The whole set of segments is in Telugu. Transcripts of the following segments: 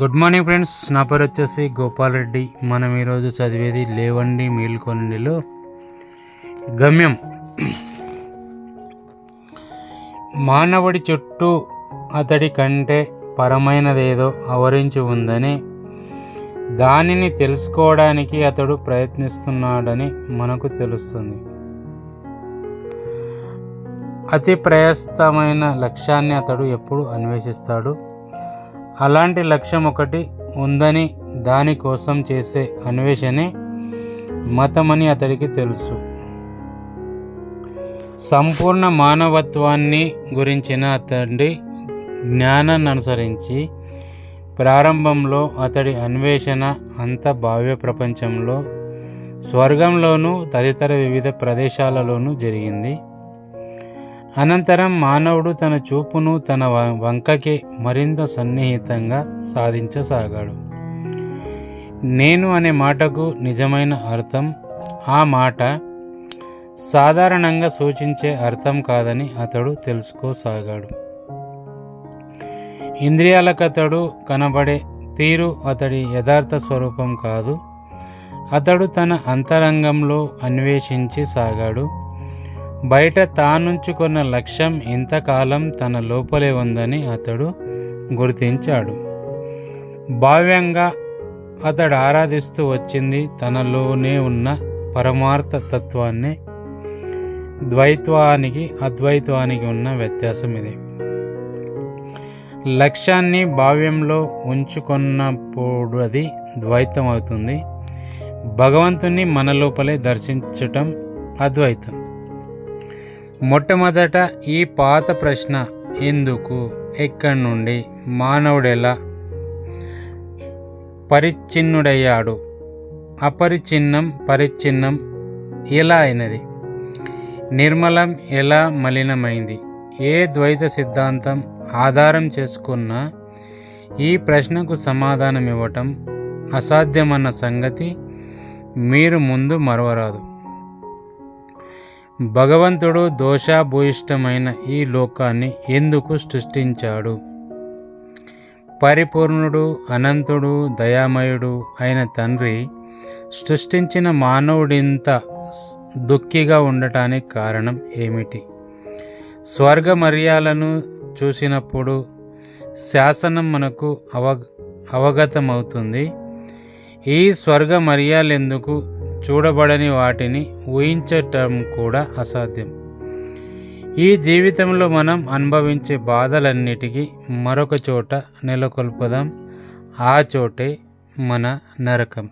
గుడ్ మార్నింగ్ ఫ్రెండ్స్ నా పేరు వచ్చేసి గోపాల్ రెడ్డి. మనం ఈరోజు చదివేది లేవండి మేల్కొండిలో గమ్యం. మానవుడి చుట్టూ అతడి కంటే పరమైనదేదో ఆవరించి ఉందని దానిని తెలుసుకోవడానికి అతడు ప్రయత్నిస్తున్నాడని మనకు తెలుస్తుంది. అతి ప్రయస్తమైన లక్ష్యాన్ని అతడు ఎప్పుడు అన్వేషిస్తాడు. అలాంటి లక్ష్యం ఒకటి ఉందని దానికోసం చేసే అన్వేషణే మతమని అతడికి తెలుసు. సంపూర్ణ మానవత్వాన్ని గురించిన అతడి జ్ఞానాన్ని అనుసరించి ప్రారంభంలో అతడి అన్వేషణ అంత భావ్య ప్రపంచంలో స్వర్గంలోనూ తదితర వివిధ ప్రదేశాలలోనూ జరిగింది. అనంతరం మానవుడు తన చూపును తన వ- వంకకే మరింత సన్నిహితంగా సాధించసాగాడు. నేను అనే మాటకు నిజమైన అర్థం ఆ మాట సాధారణంగా సూచించే అర్థం కాదని అతడు తెలుసుకోసాగాడు. ఇంద్రియాలకు అతడు కనబడే తీరు అతడి యథార్థ స్వరూపం కాదు. అతడు తన అంతరంగంలో అన్వేషించి సాగాడు. బయట తానుంచుకున్న లక్ష్యం ఇంతకాలం తన లోపలే ఉందని అతడు గుర్తించాడు. భావ్యంగా అతడు ఆరాధిస్తూ వచ్చింది తనలోనే ఉన్న పరమార్థ తత్వాన్ని ద్వైత్వానికి అద్వైత్వానికి ఉన్న వ్యత్యాసం ఇది. లక్ష్యాన్ని భావ్యంలో ఉంచుకున్నప్పుడు అది ద్వైతం అవుతుంది. భగవంతుని మన లోపలే దర్శించటం అద్వైతం. మొట్టమొదట ఈ పాత ప్రశ్న ఎందుకు ఎక్కడి నుండి మానవుడెలా పరిచ్ఛిన్నుడయ్యాడు? అపరిచ్ఛిన్నం పరిచ్ఛిన్నం ఎలా అయినది? నిర్మలం ఎలా మలినమైంది? ఏ ద్వైత సిద్ధాంతం ఆధారం చేసుకున్న ఈ ప్రశ్నకు సమాధానం ఇవ్వటం అసాధ్యమన్న సంగతి మీరు ముందు మరవరాదు. భగవంతుడు దోషాభూయిష్టమైన ఈ లోకాన్ని ఎందుకు సృష్టించాడు? పరిపూర్ణుడు అనంతుడు దయామయుడు అయిన తండ్రి సృష్టించిన మానవుడింత దుఃఖిగా ఉండటానికి కారణం ఏమిటి? స్వర్గ మర్యాలను చూసినప్పుడు శాసనం మనకు అవ అవగతమవుతుంది. ఈ స్వర్గ మర్యాలెందుకు చూడబడని వాటిని ఊహించటం కూడా అసాధ్యం. ఈ జీవితంలో మనం అనుభవించే బాధలన్నిటికీ మరొక చోట నెలకొల్పుదాం. ఆ చోటే మన నరకం.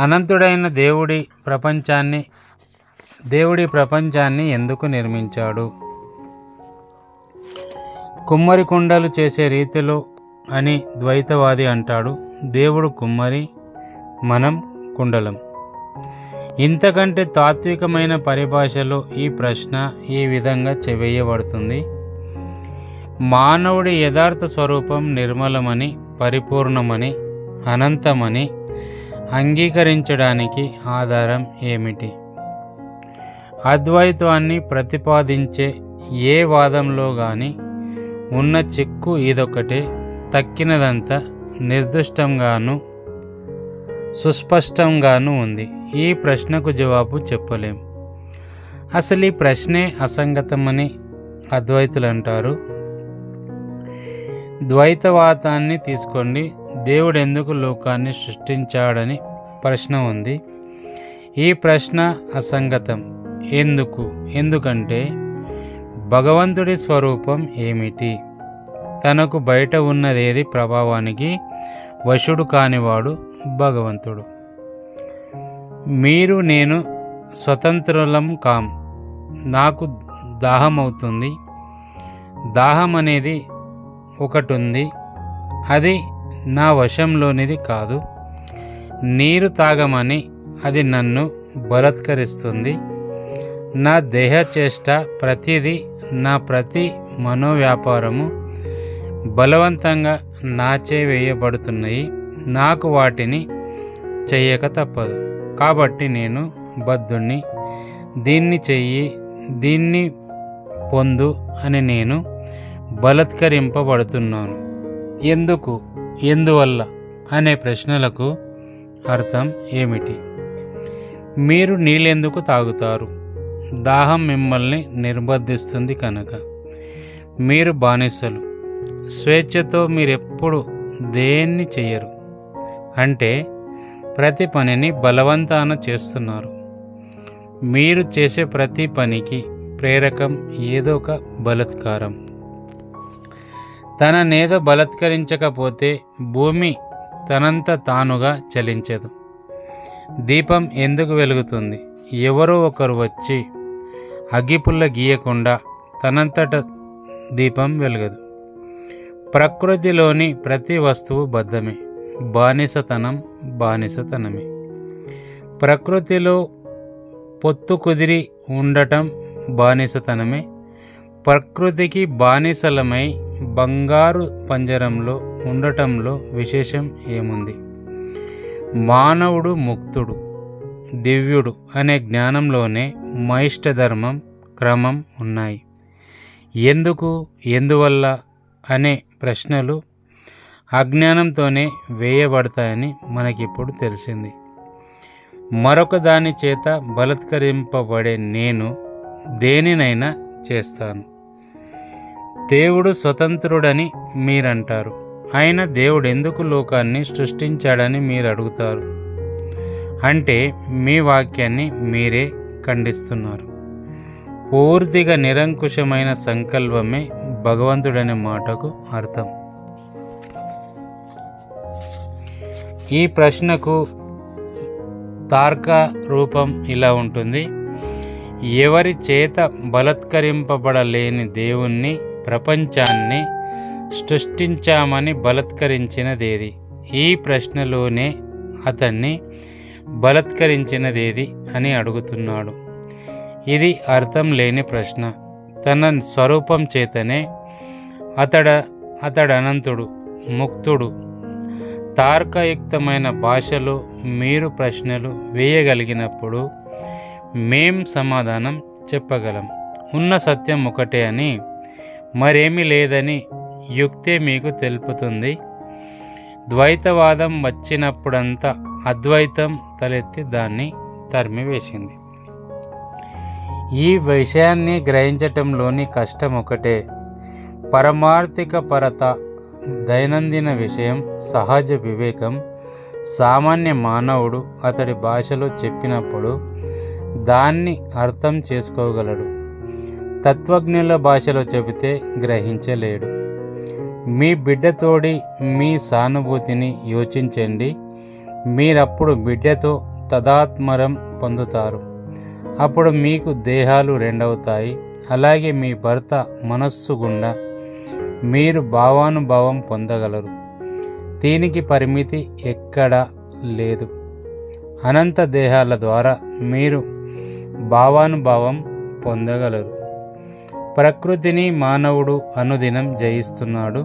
అనంతుడైన దేవుడి ప్రపంచాన్ని దేవుడి ప్రపంచాన్ని ఎందుకు నిర్మించాడు? కుమ్మరి కుండలు చేసే రీతిలో అని ద్వైతవాది అంటాడు. దేవుడు కుమ్మరి మనం కుండలం. ఇంతకంటే తాత్వికమైన పరిభాషలో ఈ ప్రశ్న ఈ విధంగా చెవేయబడుతుంది. మానవుడి యథార్థ స్వరూపం నిర్మలమని పరిపూర్ణమని అనంతమని అంగీకరించడానికి ఆధారం ఏమిటి? అద్వైతాన్ని ప్రతిపాదించే ఏ వాదంలో కానీ ఉన్న చిక్కు ఇదొకటే తక్కినదంతా నిర్దిష్టంగాను సుస్పష్టంగాను ఉంది. ఈ ప్రశ్నకు జవాబు చెప్పలేం. అసలు ఈ ప్రశ్నే అసంగతమని అద్వైతులు అంటారు ద్వైతవాదాన్ని తీసుకోండి. దేవుడు ఎందుకు లోకాన్ని సృష్టించాడని ప్రశ్న ఉంది. ఈ ప్రశ్న అసంగతం. ఎందుకు? ఎందుకంటే భగవంతుడి స్వరూపం ఏమిటి? తనకు బయట ఉన్నదేది ప్రభావానికి వశుడు కానివాడు భగవంతుడు. మీరు నేను స్వతంత్రులం కాం. నాకు దాహం అవుతుంది దాహం అనేది ఒకటి ఉంది అది నా వశంలోనిది కాదు. నీరు తాగమని అది నన్ను బలత్కరిస్తుంది. నా దేహ చేష్ట ప్రతిదీ నా ప్రతి మనోవ్యాపారము బలవంతంగా నాచే వేయబడుతున్నాయి. నాకు వాటిని చెయ్యక తప్పదు. కాబట్టి నేను బద్ధుణ్ణి దీన్ని చెయ్యి దీన్ని పొందు అని నేను బలత్కరింపబడుతున్నాను. ఎందుకు? ఎందువల్ల? అనే ప్రశ్నలకు అర్థం ఏమిటి? మీరు నీళ్ళెందుకు తాగుతారు? దాహం మిమ్మల్ని నిర్బంధిస్తుంది కనుక. మీరు బానిసలు. స్వేచ్ఛతో మీరెప్పుడు దేన్ని చెయ్యరు? అంటే ప్రతి పనిని బలవంతాన చేస్తున్నారు. మీరు చేసే ప్రతి పనికి ప్రేరకం ఏదో ఒక బలత్కారం. తననేదో బలత్కరించకపోతే భూమి తనంత తానుగా చలించదు. దీపం ఎందుకు వెలుగుతుంది? ఎవరో ఒకరు వచ్చి అగ్గిపుల్ల గీయకుండా తనంతట దీపం వెలగదు. ప్రకృతిలోని ప్రతి వస్తువు బద్ధమే. బానిసతనం బానిసతనమే. ప్రకృతిలో పొత్తు కుదిరి ఉండటం బానిసతనమే. ప్రకృతికి బానిసలమై బంగారు పంజరంలో ఉండటంలో విశేషం ఏముంది? మానవుడు ముక్తుడు దివ్యుడు అనే జ్ఞానంలోనే మైష్ట ధర్మం క్రమం ఉన్నాయి. ఎందుకు ఎందువల్ల అనే ప్రశ్నలు అజ్ఞానంతోనే వేయబడతాయని మనకిప్పుడు తెలిసింది. మరొక దాని చేత బలత్కరింపబడే నేను దేనినైనా చేస్తాను. దేవుడు స్వతంత్రుడని మీరంటారు. ఆయన దేవుడు ఎందుకు లోకాన్ని సృష్టించాడని మీరు అడుగుతారు అంటే మీ వాక్యాన్ని మీరే ఖండిస్తున్నారు. పూర్తిగా నిరంకుశమైన సంకల్పమే భగవంతుడనే మాటకు అర్థం. ఈ ప్రశ్నకు తార్క రూపం ఇలా ఉంటుంది. ఎవరి చేత బలత్కరింపబడలేని దేవుణ్ణి ప్రపంచాన్ని సృష్టించామని బలత్కరించినదేది? ఈ ప్రశ్నలోనే అతన్ని బలత్కరించినదేది అని అడుగుతున్నాడు. ఇది అర్థం లేని ప్రశ్న. తన స్వరూపం చేతనే అతడ అతడనంతుడు అనంతుడు ముక్తుడు తార్కయుక్తమైన భాషలో మీరు ప్రశ్నలు వేయగలిగినప్పుడు మేం సమాధానం చెప్పగలం. ఉన్న సత్యం ఒకటే అని మరేమీ లేదని యుక్తే మీకు తెలుపుతుంది. ద్వైతవాదం వచ్చినప్పుడంతా అద్వైతం తలెత్తి దాన్ని తరిమివేసింది ఈ విషయాన్ని గ్రహించటంలోని కష్టం ఒకటే. పరమార్థిక పరత దైనందిన విషయం సహజ వివేకం సామాన్య మానవుడు అతడి భాషలో చెప్పినప్పుడు దాన్ని అర్థం చేసుకోగలడు. తత్వజ్ఞుల భాషలో చెబితే గ్రహించలేడు. మీ బిడ్డతోడి మీ సానుభూతిని యోచించండి. మీరప్పుడు బిడ్డతో తదాత్మరం పొందుతారు. అప్పుడు మీకు దేహాలు రెండవుతాయి. అలాగే మీ భర్త మనస్సు గుండా మీరు భావానుభావం పొందగలరు. దీనికి పరిమితి ఎక్కడా లేదు. అనంత దేహాల ద్వారా మీరు భావానుభావం పొందగలరు. ప్రకృతిని మానవుడు అనుదినం జయిస్తున్నాడు.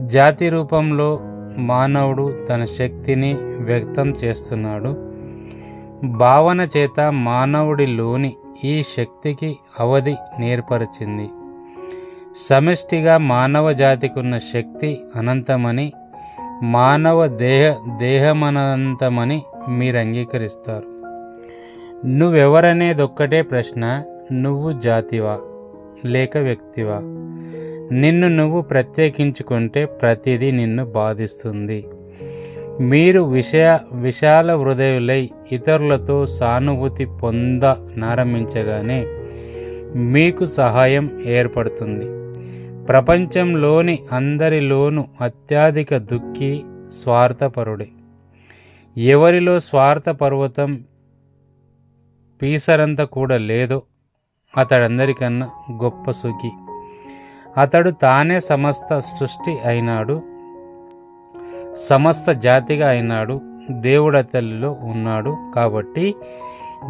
జాతి రూపంలో మానవుడు తన శక్తిని వ్యక్తం చేస్తున్నాడు. భావన చేత మానవుడిలోని ఈ శక్తికి అవధి నేర్పరిచింది. సమిష్టిగా మానవ జాతికి ఉన్న శక్తి అనంతమని మానవ దేహ దేహమనంతమని మీరు అంగీకరిస్తారు. నువ్వెవరనేదొక్కటే ప్రశ్న నువ్వు జాతివా లేక వ్యక్తివా? నిన్ను నువ్వు ప్రత్యేకించుకుంటే ప్రతిదీ నిన్ను బాధిస్తుంది. మీరు విషయ విశాల హృదయులై ఇతరులతో సానుభూతి పొంద నారంభించగానే మీకు సహాయం ఏర్పడుతుంది. ప్రపంచంలోని అందరిలోనూ అత్యధిక దుఃఖి స్వార్థపరుడే. ఎవరిలో స్వార్థ పర్వతం పీసరంత కూడా లేదో అతడందరికన్నా గొప్ప సుఖి. అతడు తానే సమస్త సృష్టి అయినాడు సమస్త జాతిగా అయినాడు దేవుడతల్లిలో ఉన్నాడు కాబట్టి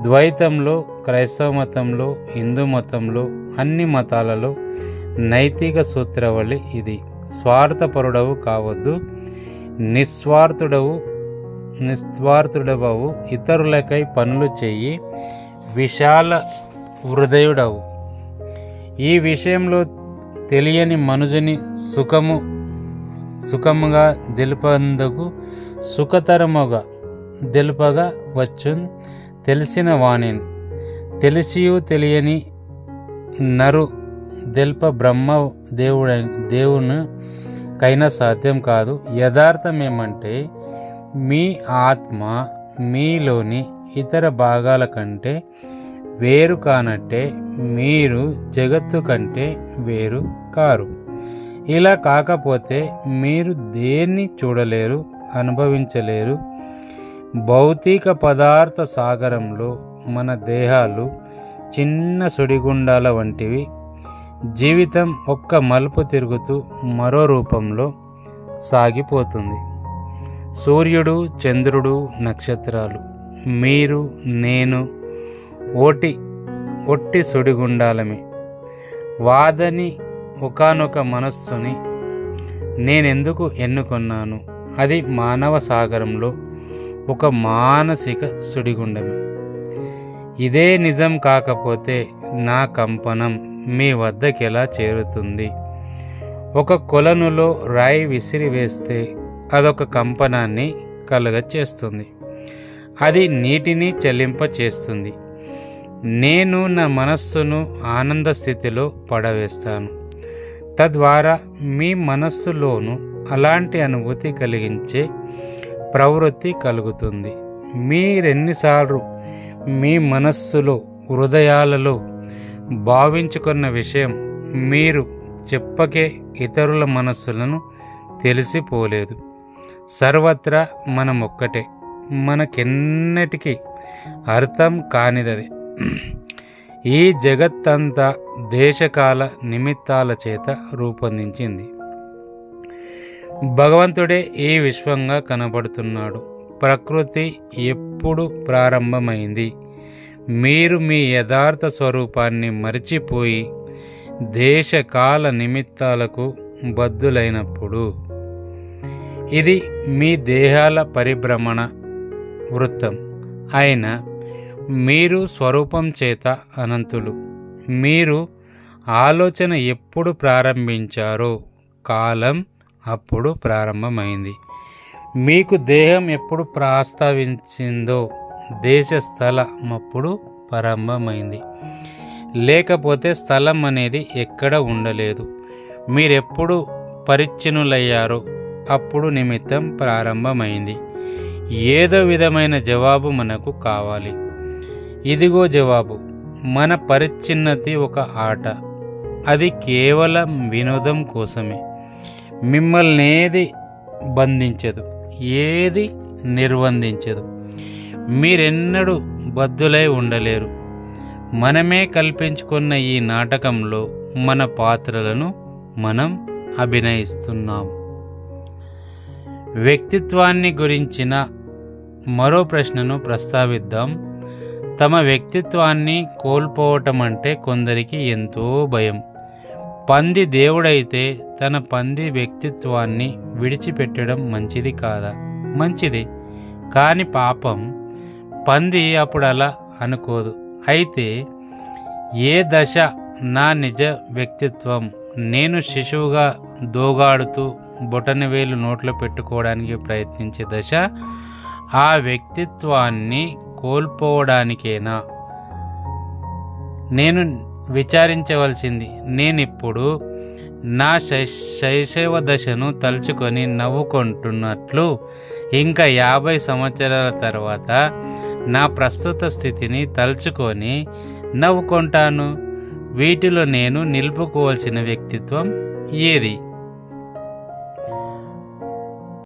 ద్వైతంలో క్రైస్తవ మతంలో హిందూ మతంలో అన్ని మతాలలో నైతిక సూత్రవళి ఇది. స్వార్థపరుడవు కావద్దు నిస్వార్థుడవు నిస్వార్థుడవవు ఇతరులకై పనులు చెయ్యి విశాల హృదయుడవు. ఈ విషయంలో తెలియని మనుజుని సుఖము సుఖముగా దిల్పందుకు సుఖతరముగా దిల్పగా వచ్చు తెలిసిన వాణిని తెలిసియు తెలియని నరు దిల్ప బ్రహ్మ దేవుడ దేవుని కైనా సాధ్యం కాదు. యథార్థం ఏమంటే మీ ఆత్మ మీలోని ఇతర భాగాల కంటే వేరు కానట్టే మీరు జగత్తు కంటే వేరు కారు. ఇలా కాకపోతే మీరు దేన్ని చూడలేరు అనుభవించలేరు? భౌతిక పదార్థ సాగరంలో మన దేహాలు చిన్న సుడిగుండాల వంటివి జీవితం ఒక్క మలుపు తిరుగుతూ మరో రూపంలో సాగిపోతుంది. సూర్యుడు చంద్రుడు నక్షత్రాలు మీరు నేను ఓటి ఒట్టి సుడిగుండాలమే. వాదని ఒకనొక మనస్సుని నేనెందుకు ఎన్నుకొన్నాను? అది మానవ సాగరంలో ఒక మానసిక సుడిగుండమే. ఇదే నిజం కాకపోతే నా కంపనం మీ వద్దకి ఎలా చేరుతుంది? ఒక కొలనులో రాయి విసిరివేస్తే అదొక కంపనాన్ని కలుగచేస్తుంది. అది నీటిని చెల్లింప చేస్తుంది నేను నా మనస్సును ఆనంద స్థితిలో పడవేస్తాను. తద్వారా మీ మనస్సులోను అలాంటి అనుభూతి కలిగించే ప్రవృత్తి కలుగుతుంది. మీరెన్నిసార్లు మీ మనస్సులో హృదయాలలో భావించుకున్న విషయం మీరు చెప్పకే ఇతరుల మనస్సులను తెలిసిపోలేదు. సర్వత్రా మనం ఒక్కటే మనకెన్నటికీ అర్థం కానిదది. ఈ జగత్తంతా దేశకాల నిమిత్తాల చేత రూపొందించింది. భగవంతుడే ఈ విశ్వంగా కనబడుతున్నాడు. ప్రకృతి ఎప్పుడు ప్రారంభమైంది? మీరు మీ యథార్థ స్వరూపాన్ని మరిచిపోయి దేశకాల నిమిత్తాలకు బద్దులైనప్పుడు. ఇది మీ దేహాల పరిభ్రమణ వృత్తం. అయిన మీరు స్వరూపం చేత అనంతులు. మీరు ఆలోచన ఎప్పుడు ప్రారంభించారో కాలం అప్పుడు ప్రారంభమైంది. మీకు దేహం ఎప్పుడు ప్రస్తావించిందో దేశ స్థలం అప్పుడు ప్రారంభమైంది. లేకపోతే స్థలం అనేది ఎక్కడ ఉండలేదు. మీరెప్పుడు పరిచ్ఛిన్నులయ్యారో అప్పుడు నిమిత్తం ప్రారంభమైంది. ఏదో విధమైన జవాబు మనకు కావాలి. ఇదిగో జవాబు మన పరిచ్ఛిన్నతి ఒక ఆట. అది కేవలం వినోదం కోసమే. మిమ్మల్ని ఏది బంధించదు ఏది నిర్బంధించదు. మీరెన్నడూ బద్దులై ఉండలేరు. మనమే కల్పించుకున్న ఈ నాటకంలో మన పాత్రలను మనం అభినయిస్తున్నాం. వ్యక్తిత్వాన్ని గురించిన మరో ప్రశ్నను ప్రస్తావిద్దాం. తమ వ్యక్తిత్వాన్ని కోల్పోవటం అంటే కొందరికి ఎంతో భయం. పంది దేవుడైతే తన పంది వ్యక్తిత్వాన్ని విడిచిపెట్టడం మంచిది కాదా? మంచిది. కాని పాపం పంది అప్పుడు అలా అనుకోదు. అయితే ఏ దశ నా నిజ వ్యక్తిత్వం? నేను శిశువుగా దోగాడుతూ బొటనవేలు నోట్లో పెట్టుకోవడానికి ప్రయత్నించే దశ ఆ వ్యక్తిత్వాన్ని కోల్పోవడానికేనా? నేను విచారించవలసింది నేనిప్పుడు నా శైశవ దశను తలుచుకొని నవ్వుకుంటున్నట్లు ఇంకా యాభై సంవత్సరాల తర్వాత నా ప్రస్తుత స్థితిని తలుచుకొని నవ్వుకుంటాను. వీటిలో నేను నిలుపుకోవాల్సిన వ్యక్తిత్వం ఏది?